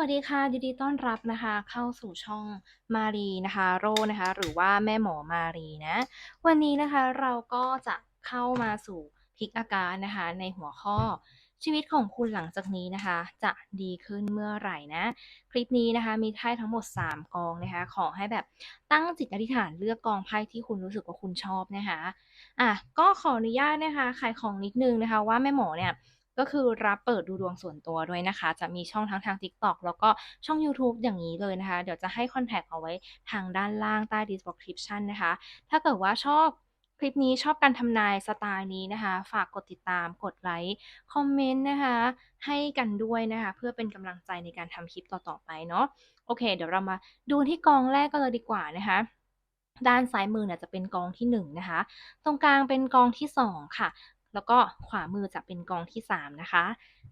วัสดีค่ะยินดีต้อนรับนะคะ เข้าสู่ช่องมารีนะคะโรนะคะ หรือว่าแม่หมอมารีนะ วันนี้นะคะเราก็จะเข้ามาสู่พิกอาการนะคะ ในหัวข้อชีวิตของคุณหลังจากนี้นะคะ จะดีขึ้นเมื่อไหร่นะ คลิปนี้นะคะ มีไพ่ทั้งหมด 3 กองนะคะ ขอให้แบบตั้งจิตอธิษฐานเลือกกองไพ่ที่คุณรู้สึกว่าคุณชอบนะคะอะก็ขออนุญาตนะคะขายของนิดนึงนะคะ ว่าแม่หมอเนี่ย ก็คือรับเปิดดูดวงส่วนตัวด้วยนะคะ จะมีช่องทั้งทาง TikTok แล้วก็ช่องยูทูบอย่างนี้เลยนะคะ เดี๋ยวจะให้คอนแทคเอาไว้ทางด้านล่างใต้ description นะคะ ถ้าเกิดว่าชอบคลิปนี้ชอบการทำนายสไตล์นี้นะคะ ฝากกดติดตามกดไลค์คอมเมนต์นะคะ ให้กันด้วยนะคะ เพื่อเป็นกำลังใจในการทำคลิปต่อ ๆ ไปเนาะโอเค เดี๋ยวเรามาดูที่กองแรกกันเลยดีกว่านะคะด้านซ้ายมือเนี่ยจะเป็นกองที่1นะคะ ตรงกลางเป็นกองที่ 2 ค่ะ แล้วก็ขวามือจะเป็นกองที่ 3 นะคะ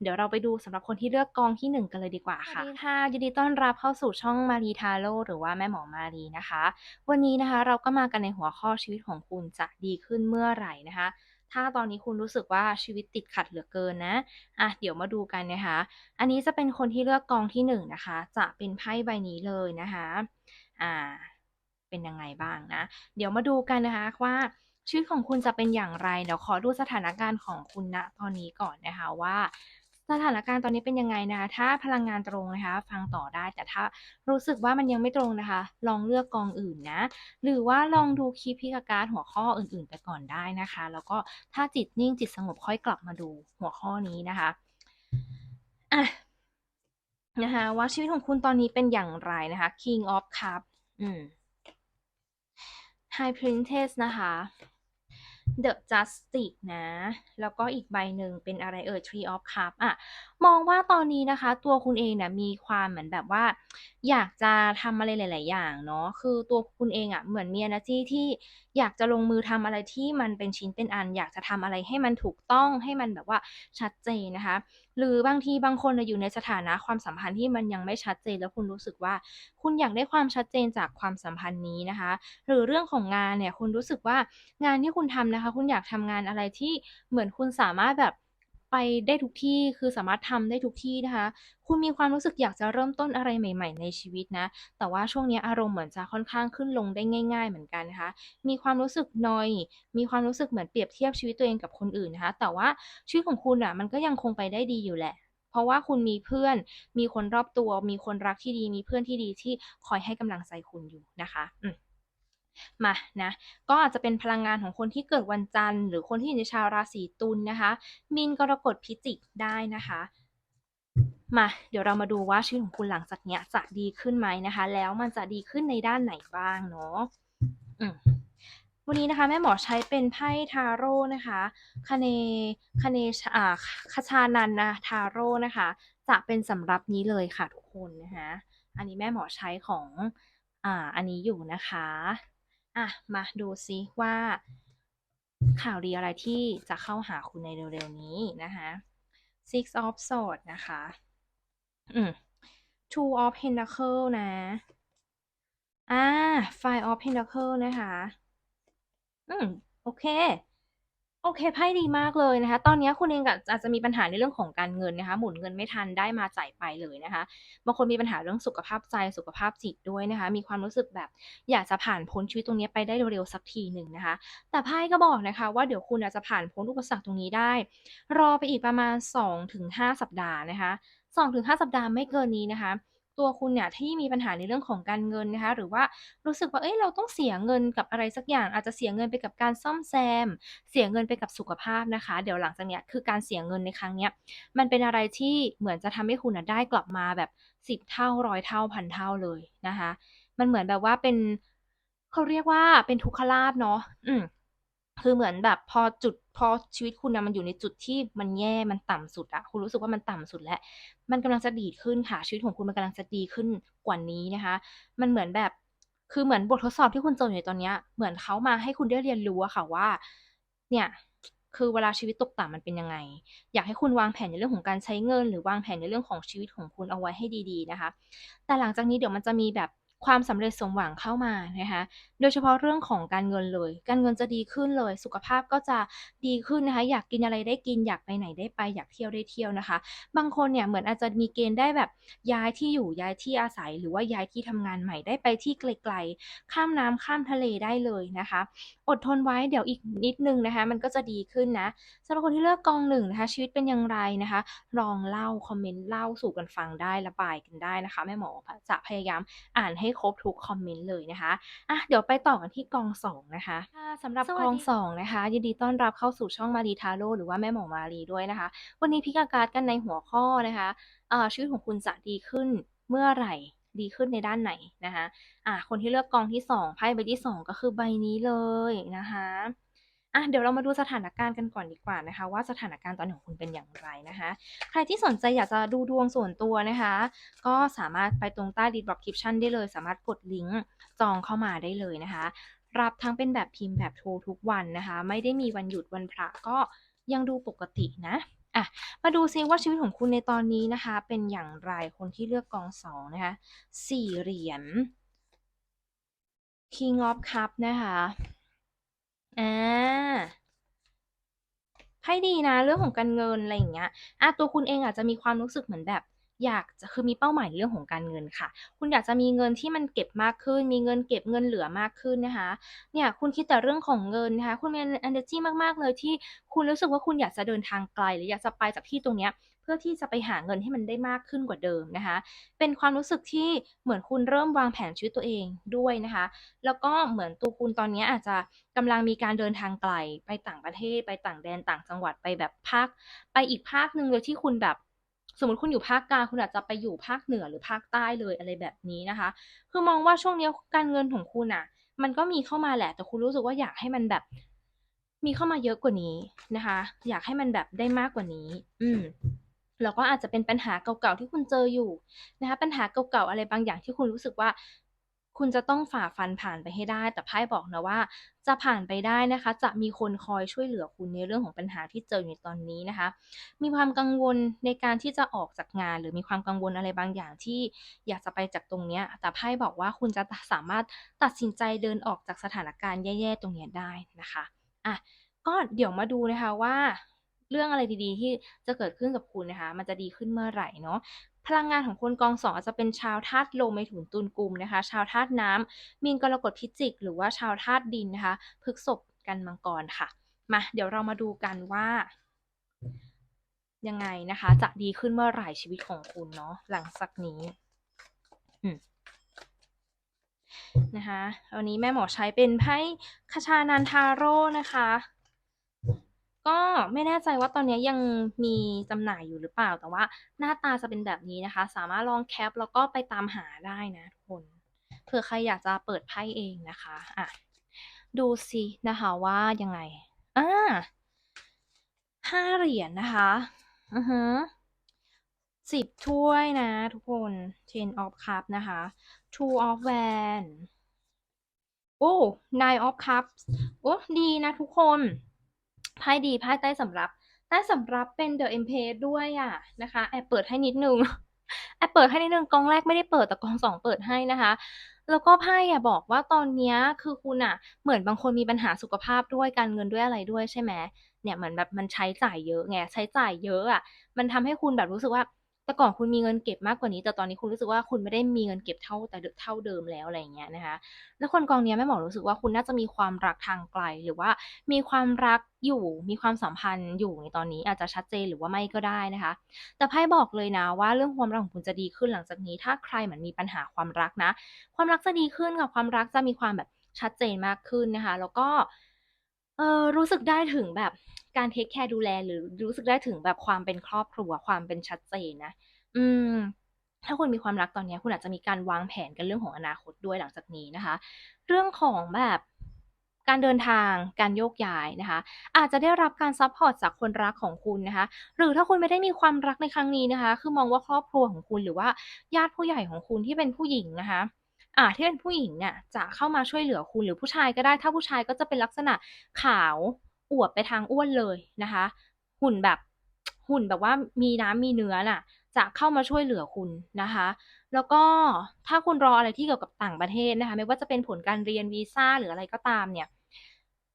เดี๋ยวเราไปดูสำหรับคนที่เลือกกองที่ 1 กันเลยดีกว่าค่ะสวัสดีค่ะยินดีต้อนรับเข้าสู่ช่องมารีทาโร่หรือว่าแม่หมอมารีนะคะ วันนี้นะคะเราก็มากันในหัวข้อชีวิตของคุณจะดีขึ้นเมื่อไหร่นะคะ ถ้าตอนนี้คุณรู้สึกว่าชีวิตติดขัดเหลือเกินนะอะเดี๋ยวมาดูกันนะคะ อันนี้จะเป็นคนที่เลือกกองที่1นงนะคะ จะเป็นไพ่ใบนี้เลยนะคะอ่าเป็นยังไงบ้างนะ เดี๋ยวมาดูกันนะคะว่า ชีวิตของคุณจะเป็นอย่างไร เดี๋ยวขอดูสถานการณ์ของคุณณตอนนี้ก่อนนะคะว่าสถานการณ์ตอนนี้เป็นยังไงนะคะถ้าพลังงานตรงนะคะ ฟังต่อได้ แต่ถ้ารู้สึกว่ามันยังไม่ตรงนะคะ ลองเลือกกองอื่นนะ หรือว่าลองดูคลิปพิกาการหัวข้ออื่นๆไปก่อนได้นะคะ แล้วก็ถ้าจิตนิ่งจิตสงบค่อยกลับมาดูหัวข้อนี้นะคะอะนะคะว่าชีวิตของคุณตอนนี้เป็นอย่างไรนะคะ King of Cup อืม High Princess นะคะ The Justice นะ แล้วก็อีกใบหนึ่งเป็นอะไรเอ่ย Tree of Cup อะ มองว่าตอนนี้นะคะ ตัวคุณเองเนี่ยมีความเหมือนแบบว่า อยากจะทำอะไรหลาย ๆ อย่างเนาะ คือตัวคุณเองอะเหมือนมี energy ที่อยากจะลงมือทำอะไรที่มันเป็นชิ้นเป็นอัน อยากจะทำอะไรให้มันถูกต้องให้มันแบบว่าชัดเจนนะคะ หรือบางทีบางคนอยู่ในสถานะความสัมพันธ์ที่มันยังไม่ชัดเจน แล้วคุณรู้สึกว่า คุณอยากได้ความชัดเจนจากความสัมพันธ์นี้นะคะ หรือเรื่องของงานเนี่ยคุณรู้สึกว่างานที่คุณทำนะคะ คุณอยากทำงานอะไรที่เหมือนคุณสามารถแบบ ไปได้ทุกที่คือสามารถทำได้ทุกที่นะคะ คุณมีความรู้สึกอยากจะเริ่มต้นอะไรใหม่ ๆ ในชีวิตนะ แต่ว่าช่วงนี้อารมณ์เหมือนจะค่อนข้างขึ้นลงได้ง่าย ๆ เหมือนกันนะคะ มีความรู้สึกนอย มีความรู้สึกเหมือนเปรียบเทียบชีวิตตัวเองกับคนอื่นนะคะ แต่ว่าชีวิตของคุณน่ะมันก็ยังคงไปได้ดีอยู่แหละ เพราะว่าคุณมีเพื่อน มีคนรอบตัว มีคนรักที่ดี มีเพื่อนที่ดีที่คอยให้กำลังใจคุณอยู่นะคะอืม มานะก็อาจจะเป็นพลังงานของคนที่เกิดวันจันทร์ หรือคนที่อยู่ในชาวราศีตุลนะคะ มีนกรกฎพิจิกได้นะคะมาเดี๋ยวเรามาดูว่าชีวิตของคุณหลังจากเนี้ยจะดีขึ้นไหมนะคะ แล้วมันจะดีขึ้นในด้านไหนบ้างเนาะวันนี้นะคะแม่หมอใช้เป็นไพ่ทาโร่นะคะคเนคเนชอ่าคชานันนะทาโร่นะคะ จะเป็นสำหรับนี้เลยค่ะทุกคนนะคะ อันนี้แม่หมอใช้ของอ่าอันนี้อยู่นะคะ อะ มาดูซิว่า ข่าวดีอะไรที่จะเข้าหาคุณในเร็วๆนี้นะคะ Six of Swords นะคะ อืม Two of Pentacle นะ อ่า Five of Pentacle นะคะ อืม โอเค โอเค ไพ่ดีมากเลยนะคะ ตอนนี้คุณเองอะอาจจะมีปัญหาในเรื่องของการเงินนะคะ หมุนเงินไม่ทันได้มาจ่ายไปเลยนะคะ บางคนมีปัญหาเรื่องสุขภาพใจ สุขภาพจิตด้วยนะคะ มีความรู้สึกแบบอยากจะผ่านพ้นชีวิตตรงนี้ไปได้เร็วๆสักทีหนึ่งนะคะ แต่ไพ่ก็บอกนะคะ ว่าเดี๋ยวคุณอะจะผ่านพ้นอุปสรรคตรงนี้ได้ รอไปอีกประมาณ 2-5 สัปดาห์นะคะ 2-5 สัปดาห์ไม่เกินนี้นะคะ ตัวคุณเนี่ยที่มีปัญหาในเรื่องของการเงินนะคะ หรือว่ารู้สึกว่าเอ๊ยเราต้องเสียเงินกับอะไรสักอย่าง อาจจะเสียเงินไปกับการซ่อมแซม เสียเงินไปกับสุขภาพนะคะ เดี๋ยวหลังจากเนี้ยคือการเสียเงินในครั้งเนี้ยมันเป็นอะไรที่เหมือนจะทำให้คุณน่ะได้กลับมาแบบ 10 เท่า100เท่า1,000เท่าเลยนะคะ มันเหมือนแบบว่าเป็นเขาเรียกว่าเป็นทุกขลาภเนาะอืม คือเหมือนแบบพอจุดพอชีวิตคุณน่ะมันอยู่ในจุดที่มันแย่มันต่ำสุดอะคุณรู้สึกว่ามันต่ำสุดแล้ว มันกำลังจะดีขึ้นค่ะ ชีวิตของคุณมันกำลังจะดีขึ้นกว่านี้นะคะ มันเหมือนแบบคือเหมือนบททดสอบที่คุณเจออยู่ตอนเนี้ยเหมือนเขามาให้คุณได้เรียนรู้อะค่ะว่า เนี่ยคือเวลาชีวิตตกต่ำมันเป็นยังไง อยากให้คุณวางแผนในเรื่องของการใช้เงิน หรือวางแผนในเรื่องของชีวิตของคุณเอาไว้ให้ดี ๆนะคะ แต่หลังจากนี้เดี๋ยวมันจะมีแบบ ความสำเร็จสมหวังเข้ามานะคะโดยเฉพาะเรื่องของการเงินเลย การเงินจะดีขึ้นเลย สุขภาพก็จะดีขึ้นนะคะ อยากกินอะไรได้กินอยากไปไหนได้ไป อยากเที่ยวได้เที่ยวนะคะ บางคนเนี่ยเหมือนอาจจะมีเกณฑ์ได้แบบย้ายที่อยู่ย้ายที่อาศัย หรือว่าย้ายที่ทำงานใหม่ได้ไปที่ไกลๆ ข้ามน้ำข้ามทะเลได้เลยนะคะ อดทนไว้เดี๋ยวอีกนิดนึงนะคะ มันก็จะดีขึ้นนะสำหรับคนที่เลือกกอง1นะคะ ชีวิตเป็นอย่างไรนะคะ ลองเล่าคอมเมนต์เล่าสู่กันฟังได้ระบายกันได้นะคะแม่หมอจะพยายามอ่านให้ครบทุกคอมเมนต์เลยนะคะอะเดี๋ยวไปต่อกันที่กอง 2 นะคะค่ะสำหรับกอง 2 นะคะ ยินดีต้อนรับเข้าสู่ช่องมารีทาโรต์หรือว่าแม่หมอมารีด้วยนะคะ วันนี้พิกอาการ์ดกันในหัวข้อนะคะอ่าชีวิตของคุณจะดีขึ้นเมื่อไหร่ดีขึ้นในด้านไหนนะคะอ่าคนที่เลือกกองที่ 2 ไพ่ใบที่ 2 ก็คือใบนี้เลยนะคะ อะเดี๋ยวเรามาดูสถานการณ์กันก่อนดีกว่านะคะ ว่าสถานการณ์ตอนนี้ของคุณเป็นอย่างไรนะคะ ใครที่สนใจอยากจะดูดวงส่วนตัวนะคะ ก็สามารถไปตรงใต้ description ได้เลย สามารถกดลิงก์จองเข้ามาได้เลยนะคะ รับทั้งเป็นแบบพิมพ์แบบโทรทุกวันนะคะ ไม่ได้มีวันหยุดวันพระก็ยังดูปกตินะอะมาดูซิว่าชีวิตของคุณในตอนนี้นะคะ เป็นอย่างไรคนที่เลือกกอง2นะคะ4เหรียญ King of Cup นะคะ อาไพ่ดีนะ เรื่องของการเงินอะไรอย่างเงี้ยอะตัวคุณเองอาจจะมีความรู้สึกเหมือนแบบ อยากจะคือมีเป้าหมายเรื่องของการเงินค่ะ คุณอยากจะมีเงินที่มันเก็บมากขึ้น มีเงินเก็บเงินเหลือมากขึ้นนะคะ เนี่ยคุณคิดแต่เรื่องของเงินนะคะ คุณมีเอเนอร์จีมากๆเลยที่คุณรู้สึกว่าคุณอยากจะเดินทางไกล หรืออยากจะไปจากที่ตรงเนี้ย พื่อที่จะไปหาเงินให้มันได้มากขึ้นกว่าเดิมนะคะ เป็นความรู้สึกที่เหมือนคุณเริ่มวางแผนชีวิตตัวเองด้วยนะคะ แล้วก็เหมือนตัวคุณตอนนี้อาจจะกำลังมีการเดินทางไกลไปต่างประเทศ ไปต่างแดนต่างจังหวัดไปแบบภาค ไปอีกภาคหนึ่งโดยที่คุณแบบสมมติคุณอยู่ภาคกลางคุณอาจจะไปอยู่ภาคเหนือหรือภาคใต้เลยอะไรแบบนี้นะคะ คือมองว่าช่วงนี้การเงินของคุณน่ะมันก็มีเข้ามาแหละ แต่คุณรู้สึกว่าอยากให้มันแบบ มีเข้ามาเยอะกว่านี้นะคะ อยากให้มันแบบได้มากกว่านี้ อืม แล้วก็อาจจะเป็นปัญหาเก่าๆที่คุณเจออยู่นะคะปัญหาเก่าๆอะไรบางอย่างที่คุณรู้สึกว่า คุณจะต้องฝ่าฟันผ่านไปให้ได้ แต่ไพ่บอกนะว่า จะผ่านไปได้นะคะ จะมีคนคอยช่วยเหลือคุณในเรื่องของปัญหาที่เจออยู่ตอนนี้นะคะ มีความกังวลในการที่จะออกจากงาน หรือมีความกังวลอะไรบางอย่างที่อยากจะไปจากตรงนี้แต่ไพ่บอกว่าคุณจะสามารถตัดสินใจเดินออกจากสถานการณ์แย่ๆตรงนี้ได้นะคะอะก็เดี๋ยวมาดูนะคะว่า เรื่องอะไรดีๆ ที่จะเกิดขึ้นกับคุณนะคะ มันจะดีขึ้นเมื่อไหร่เนาะพลังงานของคนกอง2อาจจะเป็นชาวธาตุลมเมถุนตุลกลุ่มนะคะ ชาวธาตุน้ำมีนกรกฎพิจิก หรือว่าชาวธาตุดินนะคะพฤกษภกันมังกรค่ะ มาเดี๋ยวเรามาดูกันว่ายังไงนะคะ จะดีขึ้นเมื่อไหร่ชีวิตของคุณเนาะหลังจากนี้นะคะวันนี้แม่หมอใช้เป็นไพ่คชานันทาโร่นะคะ ก็ไม่แน่ใจว่าตอนนี้ยังมีจำหน่ายอยู่หรือเปล่า แต่ว่าหน้าตาจะเป็นแบบนี้นะคะ สามารถลองแคปแล้วก็ไปตามหาได้นะทุกคนเผื่อใครอยากจะเปิดไพ่เองนะคะอะดูซินะคะว่ายังไงอ่า5เหรียญนะคะอือฮึ10ถ้วยนะทุกคน Ten of Cup นะคะ Two of Wands โอ้ Nine of Cups โอ้ ดีนะทุกคน ไพ่ดีไพ่ใต้สำรับใต้สำรับเป็น The Empress ด้วยอะนะคะแอบเปิดให้นิดนึงแอบเปิดให้นิดนึงกองแรกไม่ได้เปิดแต่กองสองเปิดให้นะคะแล้วก็ไพ่อะบอกว่าตอนเนี้ยคือคุณอะเหมือนบางคนมีปัญหาสุขภาพด้วยการเงินด้วยอะไรด้วยใช่ไหมเนี่ยเหมือนแบบมันใช้จ่ายเยอะไงใช้จ่ายเยอะอะมันทำให้คุณแบบรู้สึกว่า แต่ก่อนคุณมีเงินเก็บมากกว่านี้ แต่ตอนนี้คุณรู้สึกว่าคุณไม่ได้มีเงินเก็บเท่าแต่เท่าเดิมแล้วอะไรอย่างเงี้ยนะคะ แล้วคนกองเนี้ยแม่หมอรู้สึกว่าคุณน่าจะมีความรักทางไกล หรือว่ามีความรักอยู่ มีความสัมพันธ์อยู่ในตอนนี้อาจจะชัดเจนหรือว่าไม่ก็ได้นะคะ แต่ไพ่บอกเลยนะว่าเรื่องความรักของคุณจะดีขึ้นหลังจากนี้ ถ้าใครเหมือนมีปัญหาความรักนะ ความรักจะดีขึ้นค่ะความรักจะมีความแบบชัดเจนมากขึ้นนะคะ แล้วก็เออรู้สึกได้ถึงแบบ การเทกแคร์ดูแลหรือรู้สึกได้ถึงแบบความเป็นครอบครัวความเป็นชัดเจนนะอืมถ้าคุณมีความรักตอนนี้คุณอาจจะมีการวางแผนกันเรื่องของอนาคตด้วยหลังจากนี้นะคะ เรื่องของแบบการเดินทางการโยกย้ายนะคะ อาจจะได้รับการซัปพอร์ตจากคนรักของคุณนะคะ หรือถ้าคุณไม่ได้มีความรักในครั้งนี้นะคะ คือมองว่าครอบครัวของคุณหรือว่าญาติผู้ใหญ่ของคุณที่เป็นผู้หญิงนะคะอ่าที่เป็นผู้หญิงเนี่ยจะเข้ามาช่วยเหลือคุณหรือผู้ชายก็ได้ ถ้าผู้ชายก็จะเป็นลักษณะขาว อวบไปทางอ้วนเลยนะคะ หุ่นแบบหุ่นแบบว่ามีน้ำมีเนื้อน่ะ จะเข้ามาช่วยเหลือคุณนะคะ แล้วก็ถ้าคุณรออะไรที่เกี่ยวกับต่างประเทศนะคะ ไม่ว่าจะเป็นผลการเรียนวีซ่าหรืออะไรก็ตามเนี่ย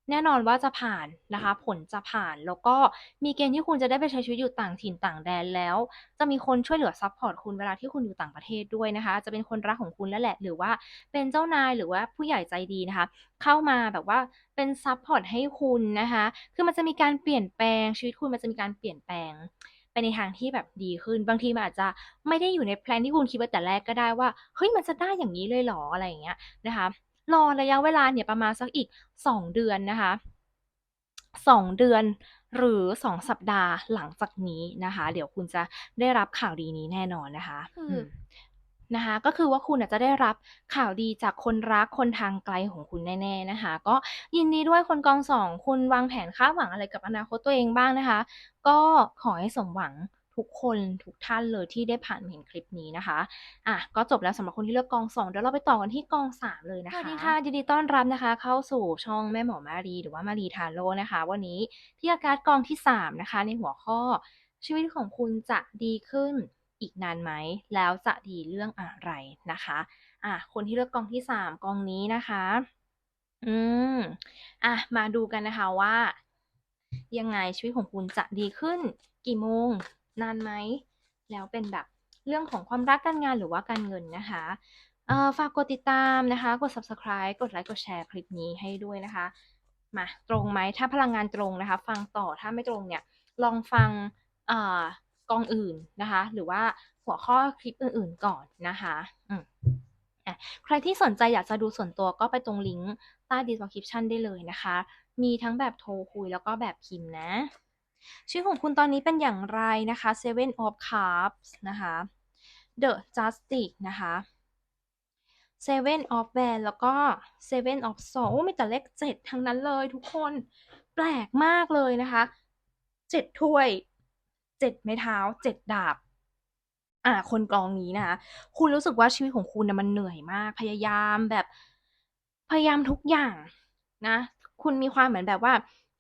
แน่นอนว่าจะผ่านนะคะ ผลจะผ่านแล้วก็มีเกณฑ์ที่คุณจะได้ไปใช้ชีวิตอยู่ต่างถิ่นต่างแดนแล้ว จะมีคนช่วยเหลือซัพพอร์ตคุณเวลาที่คุณอยู่ต่างประเทศด้วยนะคะ จะเป็นคนรักของคุณแล้วแหละ หรือว่าเป็นเจ้านายหรือว่าผู้ใหญ่ใจดีนะคะ เข้ามาแบบว่าเป็นซัพพอร์ตให้คุณนะคะ คือมันจะมีการเปลี่ยนแปลงชีวิตคุณมันจะมีการเปลี่ยนแปลงไปในทางที่แบบดีขึ้น บางทีมันอาจจะไม่ได้อยู่ในแพลนที่คุณคิดไว้แต่แรกก็ได้ว่าเฮ้ยมันจะได้อย่างนี้เลยหรออะไรอย่างเงี้ยนะคะ รอระยะเวลาเนี่ยประมาณสักอีก 2 เดือนนะคะ 2 เดือนหรือ 2 สัปดาห์หลังจากนี้นะคะ เดี๋ยวคุณจะได้รับข่าวดีนี้แน่นอนนะคะคือือมนะคะก็คือว่าคุณน่ะจะได้รับข่าวดีจากคนรักคนทางไกลของคุณแน่ๆนะคะ ก็ยินดีด้วยคนกอง2คุณวางแผนคาดหวังอะไรกับอนาคตตัวเองบ้างนะคะ ก็ขอให้สมหวัง ทุกคนทุกท่านเลยที่ได้ผ่านเห็นคลิปนี้นะคะอะก็จบแล้วสำหรับคนที่เลือกกอง2เดี๋ยวเราไปต่อกันที่กอง 3 เลยนะคะสวัสดีค่ะยินดีต้อนรับนะคะ เข้าสู่ช่องแม่หมอมารีหรือว่ามารีทาโร่นะคะ วันนี้พี่อาการกองที่ 3 นะคะ ในหัวข้อชีวิตของคุณจะดีขึ้นอีกนานไหม แล้วจะดีเรื่องอะไรนะคะอะคนที่เลือกกองที่ 3 กองนี้นะคะ อืมอะมาดูกันนะคะว่า ยังไงชีวิตของคุณจะดีขึ้นกี่โมง นานไหม แล้วเป็นแบบเรื่องของความรักการงานหรือว่าการเงินนะคะฝากกดติดตามนะคะ กด subscribe กดไลค์กดแชร์คลิปนี้ให้ด้วยนะคะ มาตรงไหมถ้าพลังงานตรงนะคะ ฟังต่อถ้าไม่ตรงเนี่ยลองฟังอกองอื่นนะคะ หรือว่าหัวข้อคลิปอื่นๆก่อนนะคะอืมอะใครที่สนใจอยากจะดูส่วนตัวก็ไปตรงลิงก์ใต้ description ได้เลยนะคะ มีทั้งแบบโทรคุยแล้วก็แบบพิมพ์นะ ชีวิตของคุณตอนนี้เป็นอย่างไรนะคะ Seven of Cups นะคะ The Justice นะคะ Seven of w a n d แล้วก็ Seven of Swords โอ้มีแต่เลขเจ็ดทั้งนั้นเลยทุกคนแปลกมากเลยนะคะเจ็ดถ้วยเจ็ดไม้เท้าเจ็ดดาบอ่าคนกองนี้นะคะคุณรู้สึกว่าชีวิตของคุณน่ะมันเหนื่อยมาก พยายามแบบพยายามทุกอย่างนะ คุณมีความเหมือนแบบว่า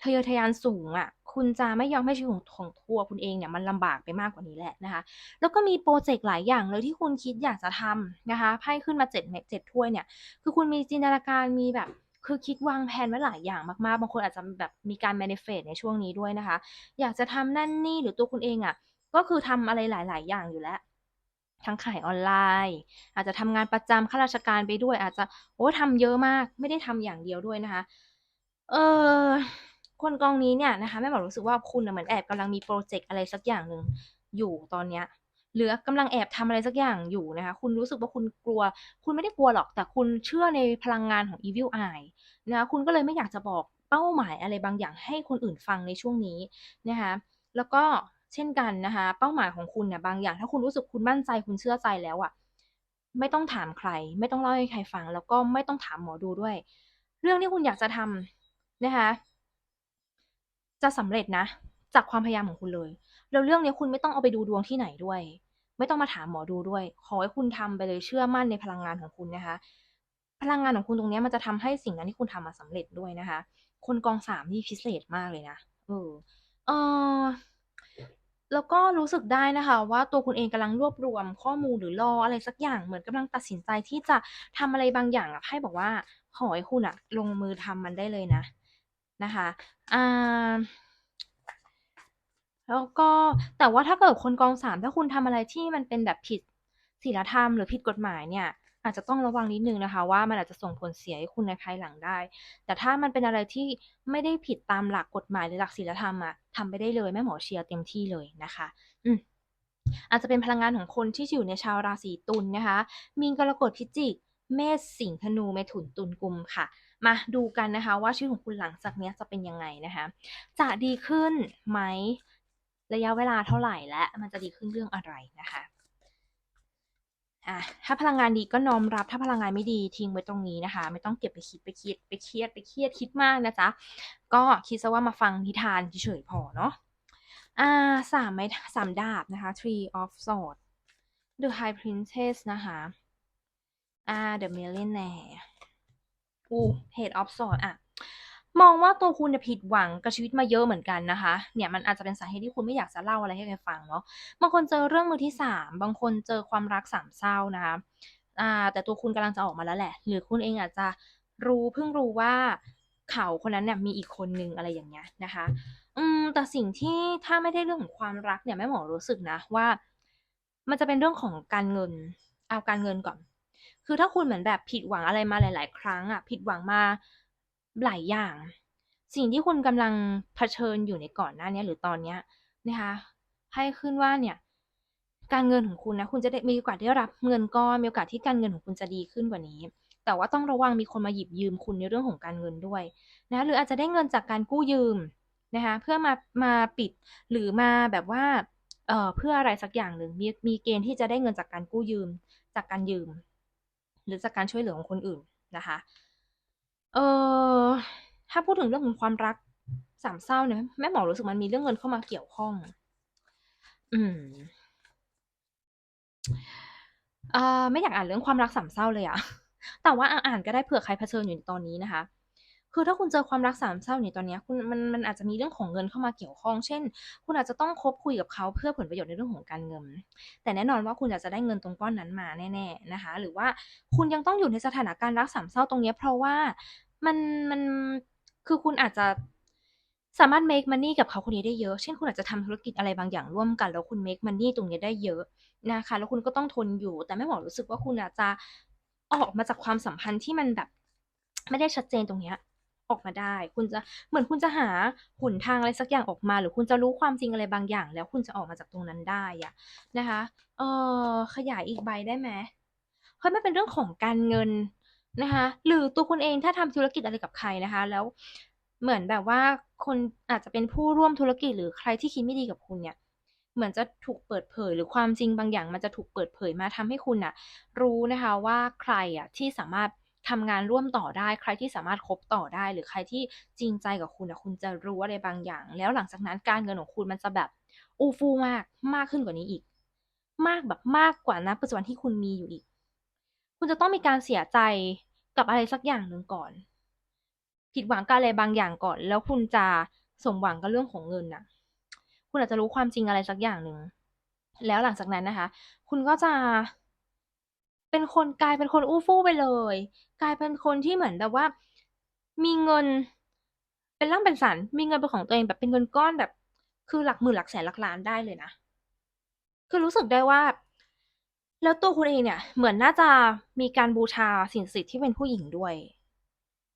ทะเยอทะยานสูงอะคุณจะไม่ยอมให้ชีวิตของของตัวคุณเองเนี่ยมันลำบากไปมากกว่านี้แหละนะคะ แล้วก็มีพรเจกต์หลายอย่างเลยที่คุณคิดอยากจะทำนะคะไพ่ขึ้นมา7เม็ดถ้วยเนี่ยคือคุณมีจินตนาการมีแบบคือคิดวางแผนไว้หลายอย่างมากๆ บางคนอาจจะแบบมีการ manifest ในช่วงนี้ด้วยนะคะ อยากจะทำนั่นนี่หรือตัวคุณเองอะก็คือทำอะไรหลาย ๆ อย่างอยู่แล้วทั้งขายออนไลน์ อาจจะทำงานประจำข้าราชการไปด้วย อาจจะโอ้ทำเยอะมาก ไม่ได้ทำอย่างเดียวด้วยนะคะ เออ คนกองนี้เนี่ยนะคะแม่หมอรู้สึกว่าคุณน่ะเหมือนแอบกำลังมีพรเจกต์อะไรสักอย่างหนึ่งอยู่ตอนเนี้ยหรือกำลังแอบทำอะไรสักอย่างอยู่นะคะ คุณรู้สึกว่าคุณกลัว คุณไม่ได้กลัวหรอก แต่คุณเชื่อในพลังงานของ Evil Eye นะคะคุณก็เลยไม่อยากจะบอกเป้าหมายอะไรบางอย่างให้คนอื่นฟังในช่วงนี้นะคะ แล้วก็เช่นกันนะคะ เป้าหมายของคุณเนี่ยบางอย่าง ถ้าคุณรู้สึกคุณมั่นใจคุณเชื่อใจแล้วอะไม่ต้องถามใคร ไม่ต้องเล่าให้ใครฟัง แล้วก็ไม่ต้องถามหมอดูด้วย เรื่องที่คุณอยากจะทำนะคะ จะสำเร็จนะ จากความพยายามของคุณเลย แล้วเรื่องนี้คุณไม่ต้องเอาไปดูดวงที่ไหนด้วย ไม่ต้องมาถามหมอดูด้วย ขอให้คุณทำไปเลยเชื่อมั่นในพลังงานของคุณนะคะ พลังงานของคุณตรงนี้มันจะทำให้สิ่งนั้นที่คุณทำอะสำเร็จด้วยนะคะ คนกอง3นี่พิเศษมากเลยนะเออเออแล้วก็รู้สึกได้นะคะ ว่าตัวคุณเองกำลังรวบรวมข้อมูลหรือรออะไรสักอย่างเหมือนกำลังตัดสินใจที่จะทำอะไรบางอย่างอะไพ่บอกว่าขอให้คุณน่ะลงมือทำมันได้เลยนะ นะคะอ่าแล้วก็แต่ว่าถ้าเกิดคนกอง3ถ้าคุณทำอะไรที่มันเป็นแบบผิดศีลธรรมหรือผิดกฎหมายเนี่ย อาจจะต้องระวังนิดนึงนะคะ ว่ามันอาจจะส่งผลเสียให้คุณในภายหลังได้ แต่ถ้ามันเป็นอะไรที่ไม่ได้ผิดตามหลักกฎหมายหรือหลักศีลธรรมอะทำไปได้เลยแม่หมอเชียร์เต็มที่เลยนะคะ อืมอาจจะเป็นพลังงานของคนที่อยู่ในชาวราศีตุลนะคะ มีนกรกฎพิจิก เมษสิงห์ธนูเมถุนตุลกุมค่ะ มาดูกันนะคะว่าชีวิตของคุณหลังจากนี้จะเป็นยังไงนะคะ จะดีขึ้นไหมระยะเวลาเท่าไหร่และมันจะดีขึ้นเรื่องอะไรนะคะอ่าถ้าพลังงานดีก็น้อมรับถ้าพลังงานไม่ดีทิ้งไว้ตรงนี้นะคะ ไม่ต้องเก็บไปคิดไปคิดไปเครียดไปเครียดคิดมากนะจ๊ะก็คิดเสียว่ามาฟังนิทานเฉยๆพอเนาะอ่า3ไม้3ดาบนะคะ tree of Swords The High Priestess นะคะอ่า The Millionaire โอ้ Page of Swords อะมองว่าตัวคุณเนี่ยผิดหวังกับชีวิตมาเยอะเหมือนกันนะคะ เนี่ยมันอาจจะเป็นสาเหตุที่คุณไม่อยากจะเล่าอะไรให้ใครฟังเนาะ บางคนเจอเรื่องมือที่3บางคนเจอความรักสามเศร้านะคะอ่าแต่ตัวคุณกำลังจะออกมาแล้วแหละ หรือคุณเองอาจจะรู้เพิ่งรู้ว่าเขาคนนั้นเนี่ยมีอีกคนหนึ่งอะไรอย่างเงี้ยนะคะ อืมแต่สิ่งที่ถ้าไม่ได้เรื่องของความรักเนี่ยแม่หมอรู้สึกนะว่า มันจะเป็นเรื่องของการเงิน เอาการเงินก่อน คือถ้าคุณเหมือนแบบผิดหวังอะไรมาหลาย ๆ ครั้งอะผิดหวังมาหลายอย่าง สิ่งที่คุณกำลังเผชิญอยู่ในก่อนหน้านี้หรือตอนเนี้ยนะคะ ให้ขึ้นว่าเนี่ยการเงินของคุณนะคุณจะได้มีโอกาสได้รับเงินก้อนมีโอกาสที่การเงินของคุณจะดีขึ้นกว่านี้ แต่ว่าต้องระวังมีคนมาหยิบยืมคุณในเรื่องของการเงินด้วยนะหรืออาจจะได้เงินจากการกู้ยืมนะคะเพื่อมามาปิดหรือมาแบบว่าเอ่อเพื่ออะไรสักอย่างหนึ่งมีมีเกณฑ์ที่จะได้เงินจากการกู้ยืมจากการยืม หรือจากการช่วยเหลือของคนอื่นนะคะเอ่อถ้าพูดถึงเรื่องของความรักสามเศร้าเนี่ยแม่หมอรู้สึกมันมีเรื่องเงินเข้ามาเกี่ยวข้อง อืมอ่าไม่อยากอ่านเรื่องความรักสามเศร้าเลยอะแต่ว่าอ่านก็ได้เผื่อใครเผชิญอยู่ตอนนี้นะคะ คือถ้าคุณเจอความรักสามเศร้าในตอนนี้คุณมันมันอาจจะมีเรื่องของเงินเข้ามาเกี่ยวข้อง เช่น คุณอาจจะต้องคบคุยกับเขาเพื่อผลประโยชน์ในเรื่องของการเงิน แต่แน่นอนว่าคุณอากจะได้เงินตรงก้อนนั้นมาแน่ๆนะคะ หรือว่าคุณยังต้องอยู่ในสถานการณ์รักสามเศร้าตรงนี้เพราะว่ามันมันคือคุณอาจจะสามารถ make money กับเขาคนนี้ได้เยอะ เช่น คุณอาจจะทำธุรกิจอะไรบางอย่างร่วมกัน แล้วคุณ make money ตรงนี้ได้เยอะนะคะ แล้วคุณก็ต้องทนอยู่ แต่แม่หมอรู้สึกว่าคุณอาจจะออกมาจากความสัมพันธ์ที่มันแบบ ไม่ได้ชัดเจนตรงเนี้ย ออกมาได้ คุณจะเหมือนคุณจะหาหนทางอะไรสักอย่างออกมา หรือคุณจะรู้ความจริงอะไรบางอย่าง แล้วคุณจะออกมาจากตรงนั้นได้อะนะคะเออขยายอีกใบได้ไหม?เพราะมันเป็นเรื่องของการเงินนะคะหรือตัวคุณเองถ้าทำธุรกิจอะไรกับใครนะคะ แล้วเหมือนแบบว่าคนอาจจะเป็นผู้ร่วมธุรกิจหรือใครที่คิดไม่ดีกับคุณเนี่ย เหมือนจะถูกเปิดเผย หรือความจริงบางอย่างมันจะถูกเปิดเผยมาทำให้คุณน่ะรู้นะคะว่าใครอะที่สามารถ ทำงานร่วมต่อได้ ใครที่สามารถคบต่อได้ หรือใครที่จริงใจกับคุณน่ะคุณจะรู้อะไรบางอย่าง แล้วหลังจากนั้นการเงินของคุณมันจะแบบอู้ฟู่มากมากขึ้นกว่านี้อีก มากแบบมากกว่าณปัจจุบันที่คุณมีอยู่อีก คุณจะต้องมีการเสียใจกับอะไรสักอย่างหนึ่งก่อน ผิดหวังกับอะไรบางอย่างก่อน แล้วคุณจะสมหวังกับเรื่องของเงินน่ะ คุณอาจจะรู้ความจริงอะไรสักอย่างหนึ่งแล้วหลังจากนั้นนะคะ คุณก็จะเป็นคนกลายเป็นคนอู้ฟู่ไปเลย กลายเป็นคนที่เหมือนแบบว่า มีเงิน เป็นร่ำเป็นสันมีเงินเป็นของตัวเองแบบเป็นเงินก้อนแบบ คือหลักหมื่นหลักแสนหลักล้านได้เลยนะคือรู้สึกได้ว่า แล้วตัวคุณเองเนี่ย เหมือนน่าจะมีการบูชาสิ่งศักดิ์สิทธิ์ที่เป็นผู้หญิงด้วย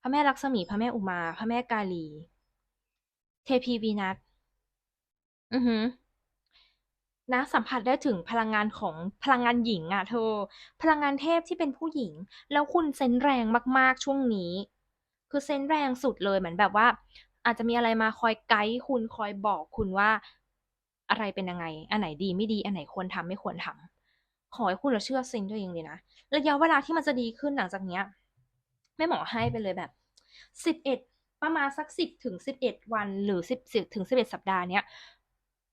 พระแม่ลักษมีพระแม่อุมา พระแม่กาลี เทพีวีนัสอือฮึ นะสัมผัสได้ถึงพลังงานของพลังงานหญิงอะเธอ พลังงานเทพที่เป็นผู้หญิง แล้วคุณเซนแรงมากๆช่วงนี้ คือเซนแรงสุดเลยเหมือนแบบว่า อาจจะมีอะไรมาคอยไกด์คุณคอยบอกคุณว่า อะไรเป็นยังไง อันไหนดีไม่ดีอันไหนควรทำไม่ควรทำขอให้คุณอะเชื่อเซนตัวเองเลยนะระยะเวลาที่มันจะดีขึ้นหลังจากเนี้ยแม่หมอให้ไปเลยแบบ11ประมาณสัก10-11วันหรือ10 10ถึง11สัปดาห์เนี้ย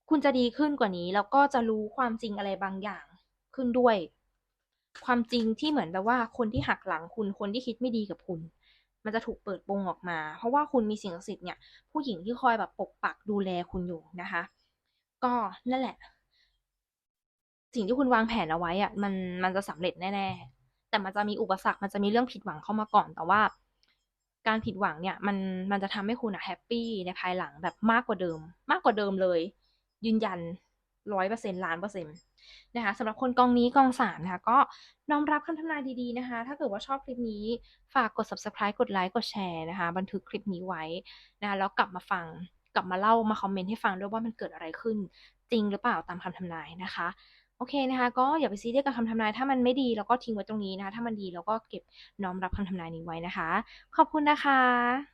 คุณจะดีขึ้นกว่านี้ แล้วก็จะรู้ความจริงอะไรบางอย่างขึ้นด้วย ความจริงที่เหมือนแบบว่าคนที่หักหลังคุณคนที่คิดไม่ดีกับคุณ มันจะถูกเปิดโปงออกมา เพราะว่าคุณมีสิ่งศักดิ์สิทธิ์เนี่ยผู้หญิงที่คอยแบบปกปักดูแลคุณอยู่นะคะ ก็นั่นแหละ สิ่งที่คุณวางแผนเอาไว้อะมันมันจะสำเร็จแน่ๆแต่มันจะมีอุปสรรคมันจะมีเรื่องผิดหวังเข้ามาก่อนแต่ว่าการผิดหวังเนี่ยมันมันจะทำให้คุณอะแฮปปีในภายหลังแบบมากกว่าเดิม มากกว่าเดิมเลย ยืนยัน100%ล้านเปอร์เซ็นต์นะคะสำหรับคนกองนี้กอง3นะคะ ก็น้อมรับคำทำนายดีๆนะคะ ถ้าเกิดว่าชอบคลิปนี้ฝากกด Subscribe กดไลก์กดแชร์นะคะ บันทึกคลิปนี้ไว้นะคะแล้วกลับมาฟังกลับมาเล่ามาคอมเมนต์ให้ฟังด้วยว่ามันเกิดอะไรขึ้น จริงหรือเปล่าตามคำทำนายนะคะโอเคนะคะก็อย่าไปซีเรียสกับคำทำนายถ้ามันไม่ดีเราก็ทิ้งไว้ตรงนี้นะคะ ถ้ามันดีเราก็เก็บน้อมรับคำทำนายนี้ไว้นะคะ ขอบคุณนะคะ